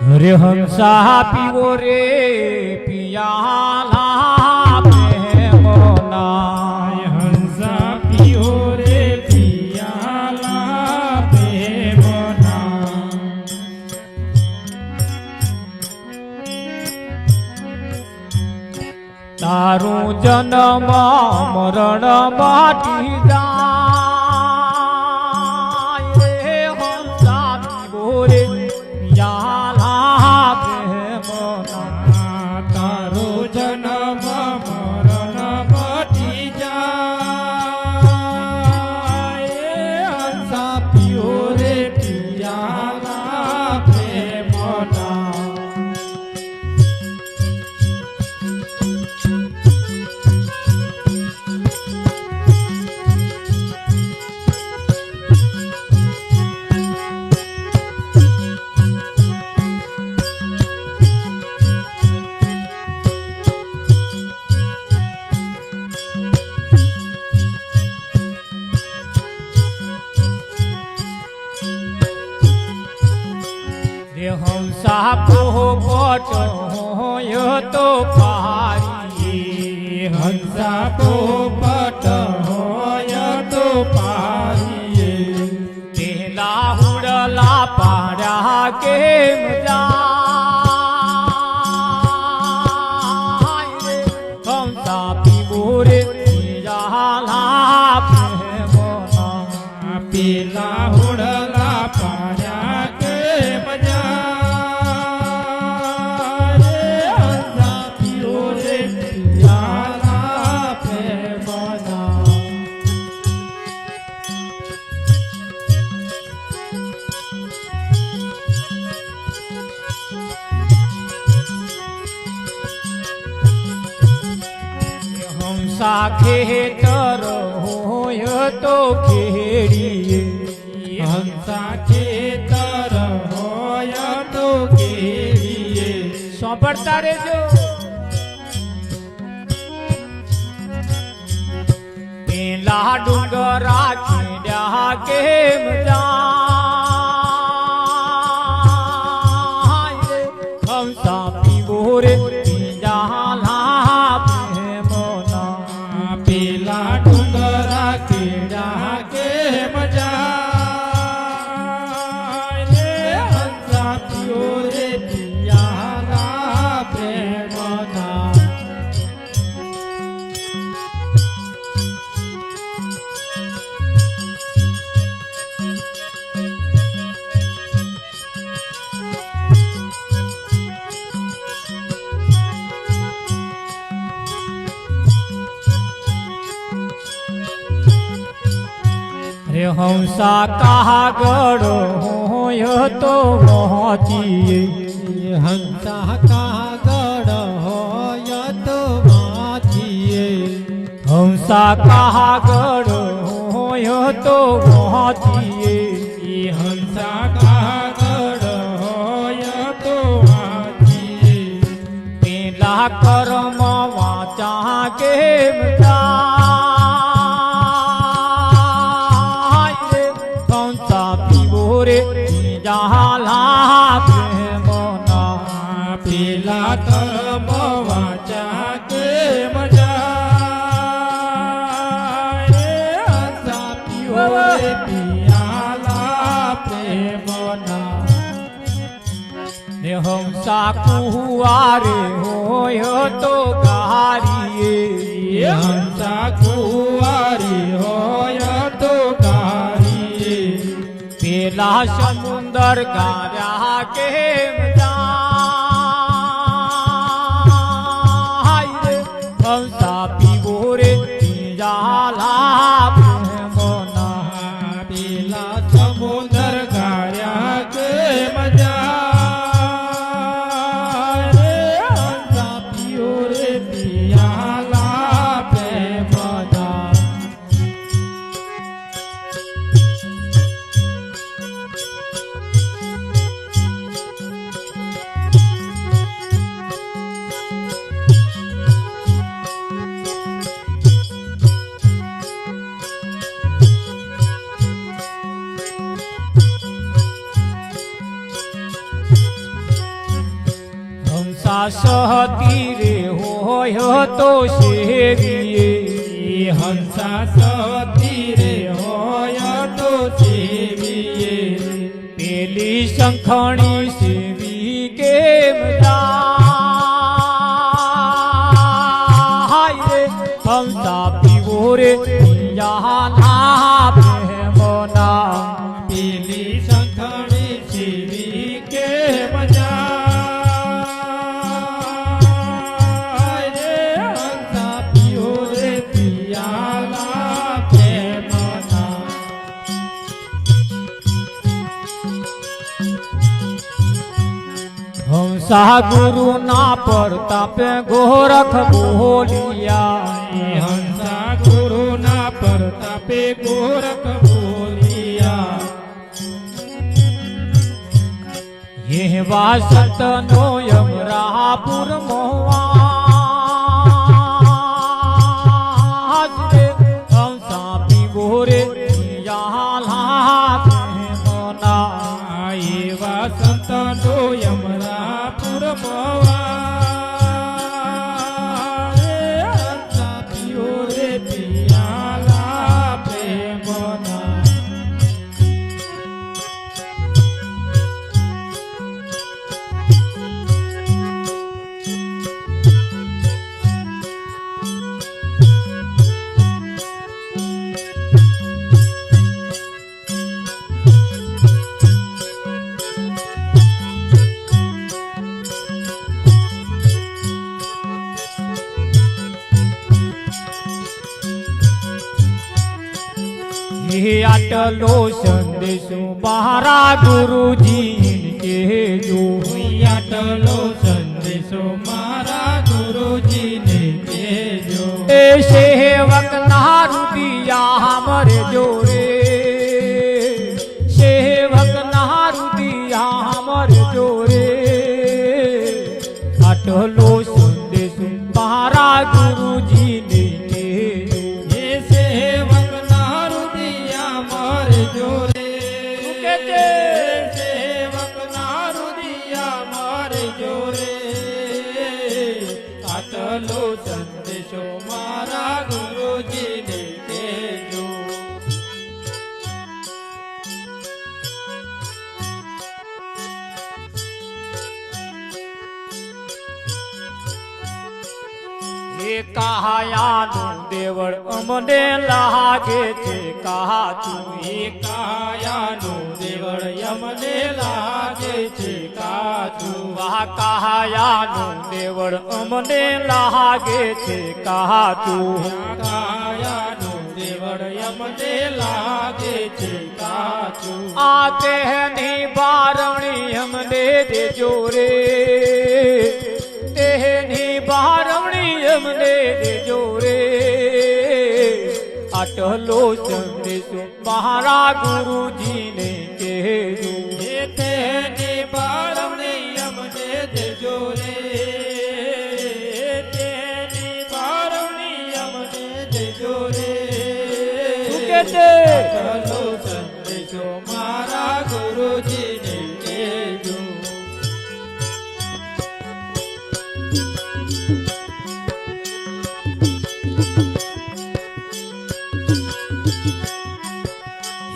રે હંસા પીવો રે પિયાલા પ્રેમના હંસા પીઓ રે પિયાલા પ્રેમના તારું જન્મ મરણ બાટી જાય પાડ્યા કેમ જાય ખેતર હોય તો ખેડીએ. હંસા ખેતર હોય તો ખેડીએ. સાંભળતા રહેજો. પેલા ડુંગરા ખીડ્યા કેમ જાય હંસા કાગળ હોય તો પહોંચીએ હંસા કાગળ હોય તો વાંચીએ. હંસા કાગળ હોય તો પહોંચીએ હંસા કાગળ હોય તો વાંચીએ. પેલા હંસા કુવારે હોય તો ગારીએ હંસા કુંવારી હોય તો ગારીએ પેલા સમુંદર ગાર્યા કેમ જાય રે હંસા પીવો રે જાલા પ્રેમના પેલા હંસા સહતી રે હોય તો શેરીએ હંસા સહતી રે હોય તો શેરીએ પેલી શંખણી હંસા ગુરુના પ્રતાપે ગોરખ બોલિયા. હંસા ગુરુના પ્રતાપે ગોરખ બોલિયા. એવા સંતનો યમરાપુર મોવા હે આટલો સંદેશો મારા ગુરુજી કેજો આટલો સંદેશો મારા ગુરુજીને કહેજો. એ સેવક ના રૂપિયા મરે જોરે શું દેવળ અમને લાગે છે કાચું એ કાયાનું દેવળ. અમને લાગે છે કાચું વાહ કહાયાનું દેવળ. અમને લાગે છે કાચું કાયાનું દેવળ. અમને લાગે છે કાચું આ તેની બારણી અમને દેજો રે. તેની બારણી અમને દેજો રે. આટલો સંદેશો મારા ગુરુજીને કહેજો.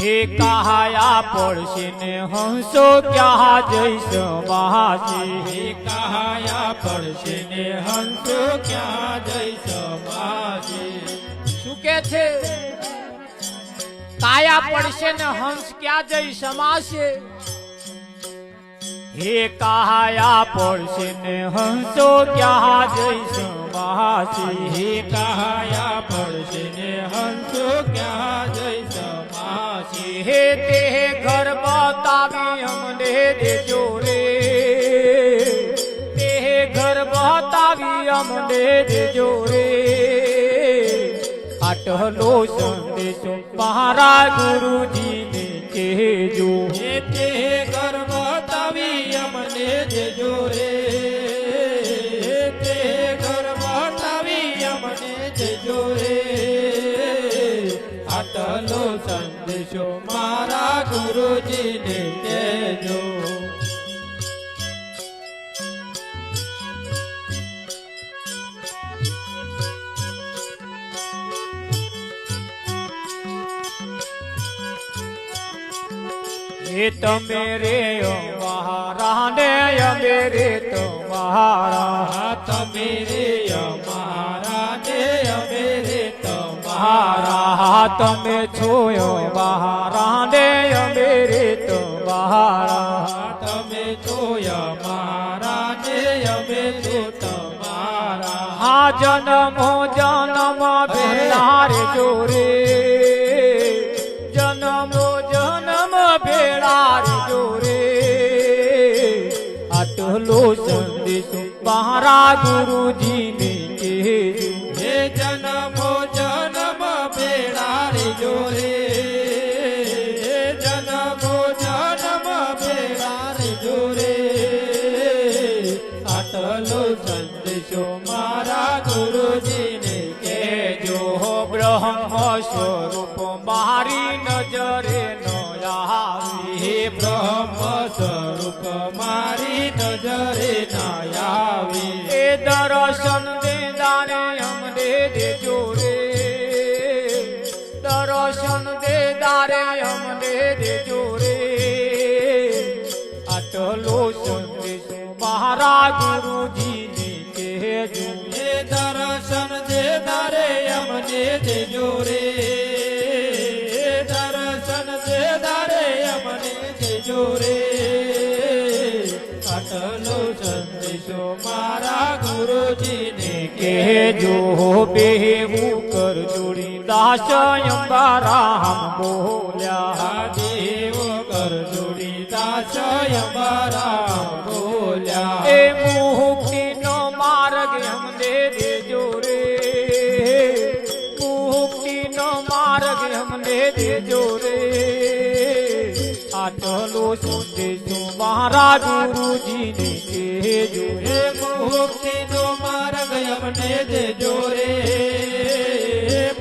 હે કહાયા પડશે ને હંસો क्या જઈશ હે મહાજી કહાયા પડશે ને હંસો ક્યાં જઈ સમાજે શું કે છે? કાયા પડશે ને હંસ ક્યાં જઈ સમાશે હે કહાયા પડશે ને હંસો ક્યાં જઈ સમાશે હે કહાયા પડશે ને હંસો ક્યાં હે તે ઘર બતાવી અમને દેજો રે. તે ઘર બતાવી અમને દેજો રે. આટલો સંદેશો મારા ગુરુજીને કહેજો. તે ઘર બતાવી અમને દેજો રે. તે ઘર બતાવી અમને દેજો રે. આટલો કરશો મારા ગુરુજીને કહેજો. એ તમે રે મહારાને અમે રે તો મહારા તમે રે તમે છો બહારા ને અમેરે તો બહારા તમે જોયા મારા ને અમે તો તમારા આ જન્મો જન્મ ભેળા રે જોરે. જન્મો જન્મ ભેળા રે જોરે. આટલો સંદેશ બહારા ગુરુજીને હે જન્મ સ્વરૂપ મારી નજરે નયાવી બ્રહ્મ સ્વરૂપ મારી નજરે નયાવી એ દર્શન દેદારે અમને દેજો રે. દર્શન દેદારે અમને દેજો રે. અટલો સંદેશ મારા ગુરુજીને કહેજો એ દર્શન દે તારે અમને દેજો રે. કહેજો બેવું કર જોડી દાસ અંબારામ બોલ્યા. દેવ કર જોડી દાસ અંબારામ બોલ્યા. એ મુક્તિનો માર્ગ અમને દેજો રે. મુક્તિનો માર્ગ અમને દેજો રે. આટલો સંદેશો મારા ગુરુજીને કહેજો. હે મુક્તિનો માર્ગ અમને દેજો રે.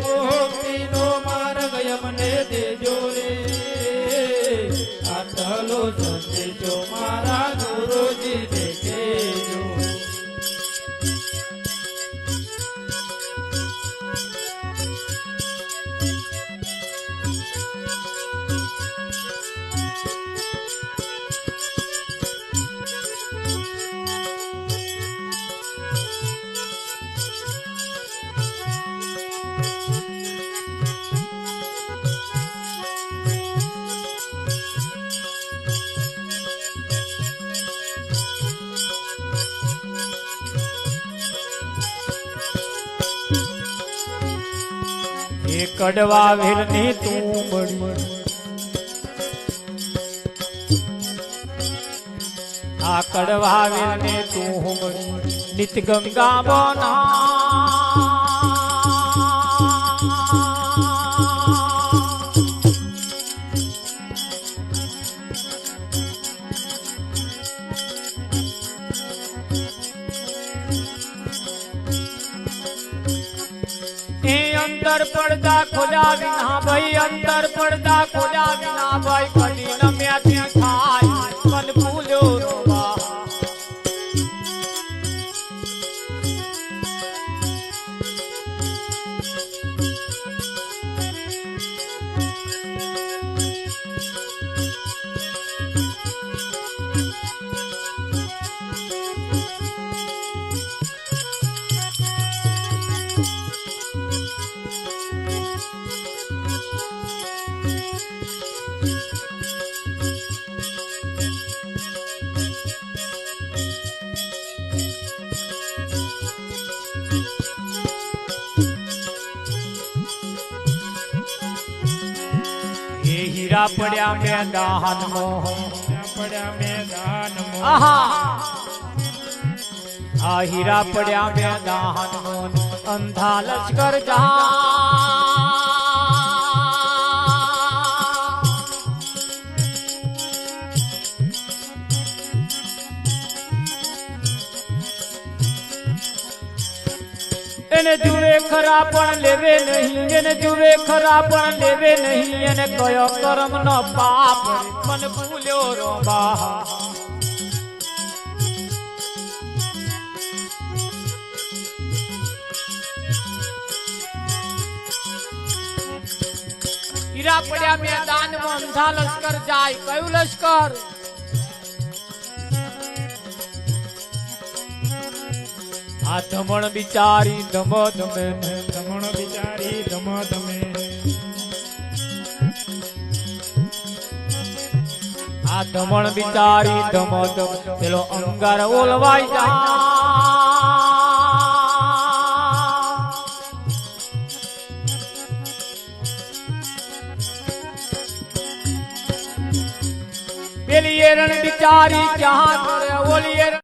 મુક્તિનો માર્ગ અમને દેજો રે. આટલો સંદેશો મારા કડવા વેલની તું આ કડવા વેલને તું મળી નિત ગંગા બના પડદા ખોલ્યા વિના ભાઈ અંતર પડદા ખોલ્યા વિના ભાઈ હીરા પડ્યા મેદાન મો પડ્યા મેદાન આહા! આ હીરા પડ્યા મેદાન મો અંધા લશ્કર જા એને જુએ ખરા પણ લેવે નહીં. એને જુએ ખરા પણ લેવે નહીં. એને કયો કર્મ નો પાપ મન ભૂલ્યો રોબા હીરા પડ્યા મેદાનમાં અંધા લશ્કર જાય. કયું લશ્કર? આ ધમણ બિચારી ધમ ધમે. ધમણ બિચારી ધમ ધમે. આ ધમણ બિચારી ધમ ધમ. પેલો અંગાર ઓલવાઈ જાય. પેલી એરણ બિચારી ક્યાં કરે? ઓલી